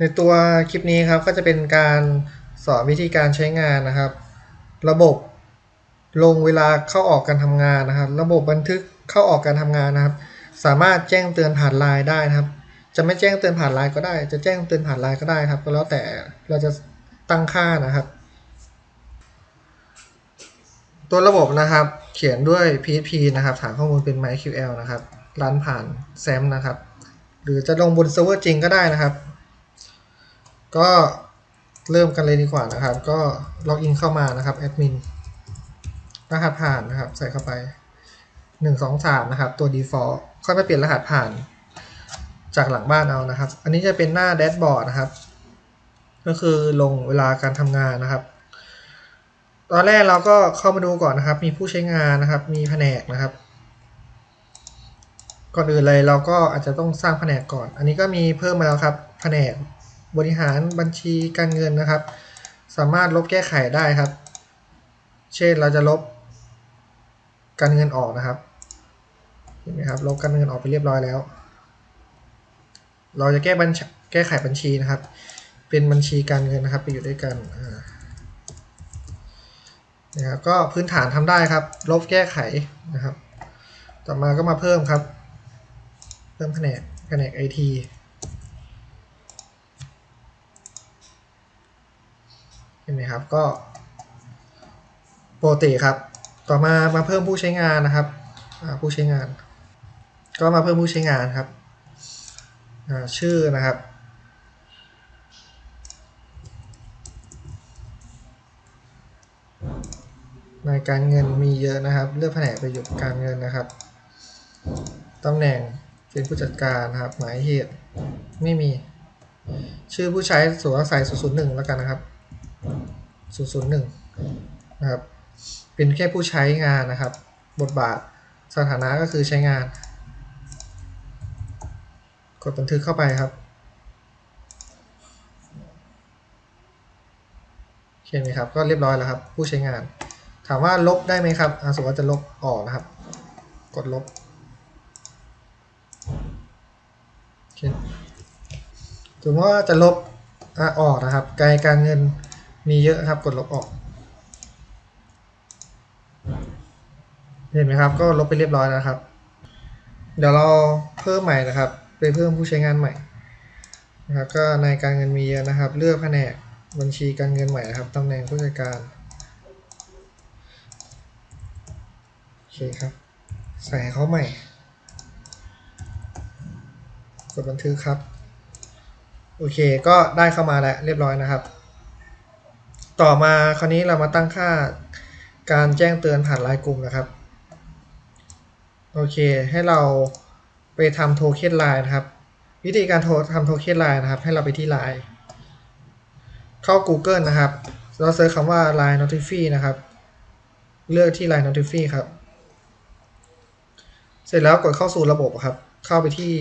ในตัวคลิปนี้ครับก็จะเป็นการสอนวิธีการใช้งานนะครับ ระบบลงเวลาเข้าออกการทำงานนะครับ ระบบบันทึกเข้าออกการทำงานนะครับ สามารถแจ้งเตือนผ่านไลน์ได้นะครับ จะไม่แจ้งเตือนผ่านไลน์ก็ได้ จะแจ้งเตือนผ่านไลน์ก็ได้ครับ ก็แล้วแต่เราจะตั้งค่านะครับ ตัวระบบนะครับ เขียนด้วย PHP นะครับ ฐานข้อมูลเป็น MySQL นะครับรันผ่าน SAM นะครับ หรือจะลงบนเซิร์ฟเวอร์จริงก็ได้นะครับ ก็เริ่มกันเลยดีกว่านะครับ ก็ล็อกอินเข้ามานะครับแอดมินรหัสผ่านนะครับ ใส่เข้าไป 1 2 3 นะครับ ตัว default ค่อยไปเปลี่ยนรหัสผ่าน จากหลังบ้านเอานะครับ อันนี้จะเป็นหน้าแดชบอร์ดนะครับ ก็คือลงเวลาการทำงานนะครับ ตอนแรกเราก็เข้ามาดูก่อนนะครับ มีผู้ใช้งานนะครับ มีแผนกนะครับก่อนอื่นเลยเราก็อาจจะต้องสร้างแผนกก่อน อันนี้ก็มีเพิ่มมาแล้วครับ แผนก บริหารบัญชีการเงินนะครับ สามารถลบแก้ไขได้ครับ เช่นเราจะลบการเงินออกนะครับเห็นไหมครับลบการเงินออกไปเรียบร้อยแล้ว เราจะแก้บัญชแก้ไขบัญชีนะครับ เป็นบัญชีการเงินนะครับ ไปอยู่ด้วยกันนะครับก็พื้นฐานทำได้ครับ ลบแก้ไขนะครับ ต่อมาก็มาเพิ่มครับ เพิ่มแผนกแผนกไอที เห็นไหมครับก็ปกติครับ ต่อมามาเพิ่มผู้ใช้งานนะครับผู้ใช้งาน ก็มาเพิ่มผู้ใช้งานครับชื่อนะครับ ในการเงินมีเยอะนะครับ เลือกแผนกประโยชน์การเงินนะครับตำแหน่งเป็นผู้จัดการนะครับ หมายเหตุไม่มี ชื่อผู้ใช้สวมใส่001แล้วกันนะครับ 001 นะครับ เป็นแค่ผู้ใช้งานนะครับ บทบาทสถานะก็คือใช้งาน กดบันทึกเข้าไปครับเห็นไหมครับ ก็เรียบร้อยแล้วครับ ผู้ใช้งาน ถามว่าลบได้ไหมครับอาสมมติว่าจะลบออกนะครับ กดลบเคสมมติว่าจะลบอออกนะครับ ไกลการเงิน มีเยอะครับกดลบออก เห็นไหมครับ ก็ลบไปเรียบร้อยแล้วครับ เดี๋ยวเราเพิ่มใหม่นะครับ ไปเพิ่มผู้ใช้งานใหม่นะครับก็ในการเงินมีเยอะนะครับ เลือกแผนกบัญชีการเงินใหม่นะครับตำแหน่งผู้จัดการโอเคครับใส่เขาใหม่กดบันทึกครับ โอเคก็ได้เข้ามาแล้วเรียบร้อยนะครับ ต่อมาคราวนี้เรามาตั้งค่าการแจ้งเตือนผ่านไลน์กลุ่มนะครับ โอเค ให้เราไปทำโทเค็นไลน์นะครับ วิธีการทรทำโทเค็นไลน์นะครับ ให้เราไปที่ไลน์เข้า Google นะครับ เราเซิร์ชคำว่า Line Notify นะครับ เลือกที่ Line Notify ครับ เสร็จแล้วกดเข้าสู่ระบบครับ เข้าไปที่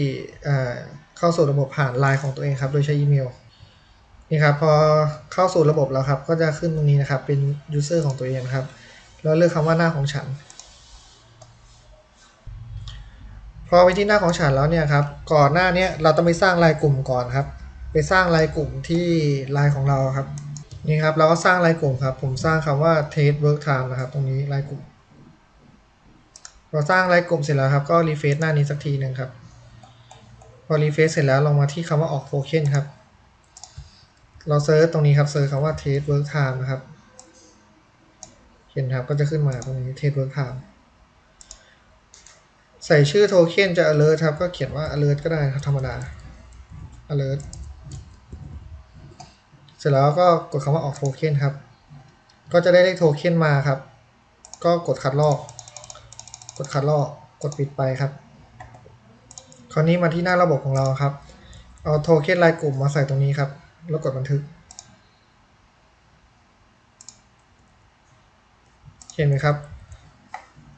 เข้าสู่ระบบผ่านไลน์ของตัวเองครับ โดยใช้อีเมล นี่ครับพอเข้าสู่ระบบแล้วครับ ก็จะขึ้นตรงนี้นะครับ เป็น user ของตัวเองครับ แล้วเลือกคำว่าหน้าของฉัน พอไปที่หน้าของฉันแล้วเนี่ยครับ ก่อนหน้านี้เราต้องไปสร้างรายกลุ่มก่อนครับ ไปสร้างรายกลุ่มที่ไลน์ของเราครับ นี่ครับเราก็สร้างรายกลุ่มครับ ผมสร้างคำว่า test work time นะครับ ตรงนี้รายกลุ่มเราสร้างรายกลุ่มเสร็จแล้วครับ ก็รีเฟซหน้านี้สักทีหนึ่งครับ พอรีเฟซเสร็จแล้วลงมาที่คำว่าออกโทเค็นครับ เราเซิร์ชตรงนี้ครับเซิร์ชคำว่า test work time นะครับ เห็นครับก็จะขึ้นมาตรงนี้ test work time ใส่ชื่อโทเค็นจะ alert ครับ ก็เขียนว่า alert ก็ได้ครับธรรมดา alert เสร็จแล้วก็กดคำว่าออกโทเค็นครับ ก็จะได้เลขโทเค็นมาครับ ก็กดคัดลอก กดคัดลอก กดปิดไปครับ คราวนี้มาที่หน้าระบบของเราครับ เอาโทเค็นรายกลุ่มมาใส่ตรงนี้ครับ แล้วกดบันทึก เห็นไหมครับ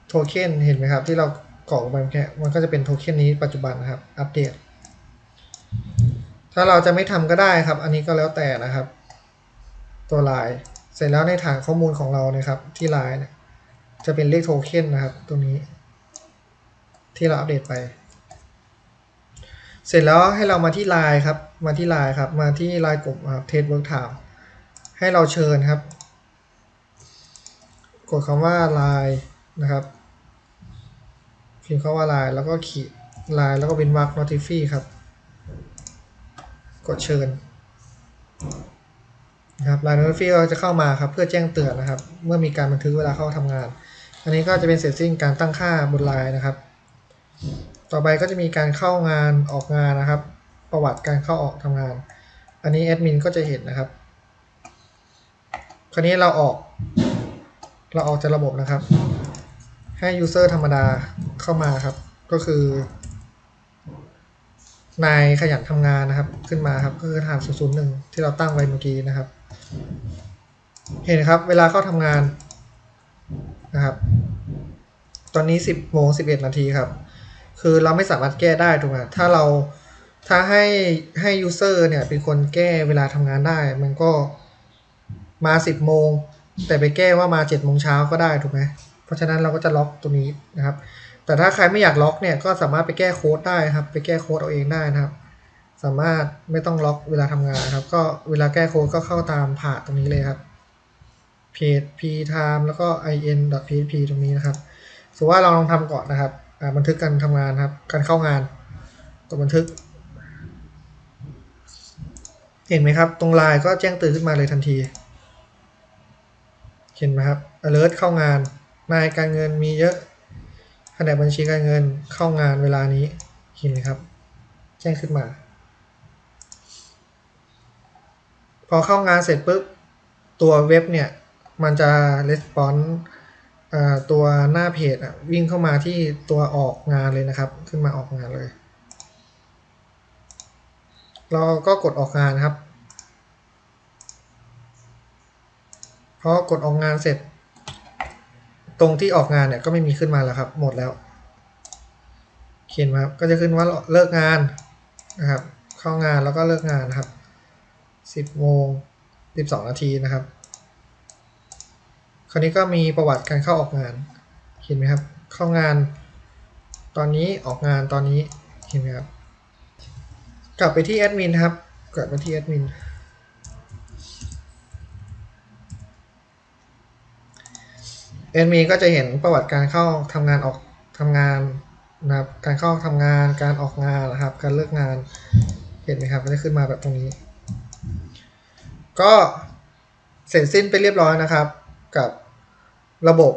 โทเค็นเห็นไหมครับที่เรากรอกลงไปแค่มันก็จะเป็นโทเค็นนี้ปัจจุบันนะครับ อัปเดต ถ้าเราจะไม่ทำก็ได้ครับ อันนี้ก็แล้วแต่นะครับ ตัวลาย เสร็จแล้วในฐานข้อมูลของเรานะครับ ที่ลายเนี่ยจะเป็นเลขโทเค็นนะครับ ตัวนี้ ที่เราอัปเดตไป เสร็จแล้วให้เรามาที่ไลน์ครับ มาที่ไลน์ครับ มาที่ไลน์กลุ่มครับเทสเวิร์กไทม์ให้เราเชิญครับ กดคำว่าไลน์นะครับพิมพ์คำว่าไลน์แล้วก็ขีดไลน์แล้วก็เป็นมาร์ก notify ครับ กดเชิญนะครับไลน์ notify ก็จะเข้ามาครับ เพื่อแจ้งเตือนนะครับ เมื่อมีการบันทึกเวลาเข้าทำงาน อันนี้ก็จะเป็นเสร็จสิ้นการตั้งค่าบนไลน์นะครับ ต่อไปก็จะมีการเข้างานออกงานนะครับ ประวัติการเข้าออกทำงาน อันนี้แอดมินก็จะเห็นนะครับ คราวนี้เราออก เราออกจากระบบนะครับ ให้ user ธรรมดาเข้ามาครับ ก็คือนายขยันทำงานนะครับ ขึ้นมาครับก็คือฐาน001 ที่เราตั้งไว้เมื่อกี้นะครับ เห็นครับ เวลาเข้าทำงานนะครับ ตอนนี้ 10โมง11 นาทีครับ คือเราไม่สามารถแก้ได้ถูกไหมถ้าเราถ้าให้ให้ user เนี่ยเป็นคนแก้เวลาทำงานได้ มันก็มา10โมง แต่ไปแก้ว่ามา7โมงเช้าก็ได้ถูกไหมเพราะฉะนั้นเราก็จะล็อกตัวนี้นะครับ แต่ถ้าใครไม่อยากล็อกเนี่ยก็สามารถไปแก้โค้ดได้ครับ ไปแก้โค้ดเอาเองได้นะครับ สามารถไม่ต้องล็อกเวลาทำงานครับ ก็เวลาแก้โค้ดก็เข้าตามผ่าตรงนี้เลยครับ page p time แล้วก็ in php ตรงนี้นะครับสมมติว่าเราลองทำก่อนนะครับ บันทึกการทำงานครับ การเข้างานกดบันทึก เห็นไหมครับ ตรงไลน์ก็แจ้งเตือนขึ้นมาเลยทันที เห็นไหมครับ alert เข้างานนายการเงินมีเยอะแผนกบัญชีการเงินเข้างานเวลานี้เห็นไหมครับ แจ้งขึ้นมา พอเข้างานเสร็จปุ๊บตัวเว็บเนี่ย มันจะ response อ่า ตัวหน้าเพจอะวิ่งเข้ามาที่ตัวออกงานเลยนะครับ ขึ้นมาออกงานเลย เราก็กดออกงานครับพอกดออกงานเสร็จ ตรงที่ออกงานเนี่ยก็ไม่มีขึ้นมาแล้วครับ หมดแล้ว เขียนมาครับก็จะขึ้นว่าเลิกงานนะครับ เข้างานแล้วก็เลิกงานนครับ 10โมง12 นาทีนะครับ คราวนี้ก็มีประวัติการเข้าออกงาน เห็นไหมครับ เข้างาน ตอนนี้ออกงานตอนนี้ เห็นไหมครับ กลับไปที่แอดมินครับ กลับไปที่แอดมิน แอดมินก็จะเห็นประวัติการเข้าทำงานออกทำงานนะครับ การเข้าทำงาน การออกงานนะครับ การเลิกงาน เห็นไหมครับมันจะขึ้นมาแบบตรงนี้ ก็เสร็จสิ้นไปเรียบร้อยนะครับกับ ระบบ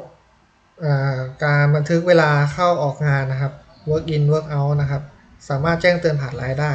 การบันทึกเวลาเข้าออกงานนะครับ work in work out นะครับ สามารถแจ้งเตือนผ่านไลน์ได้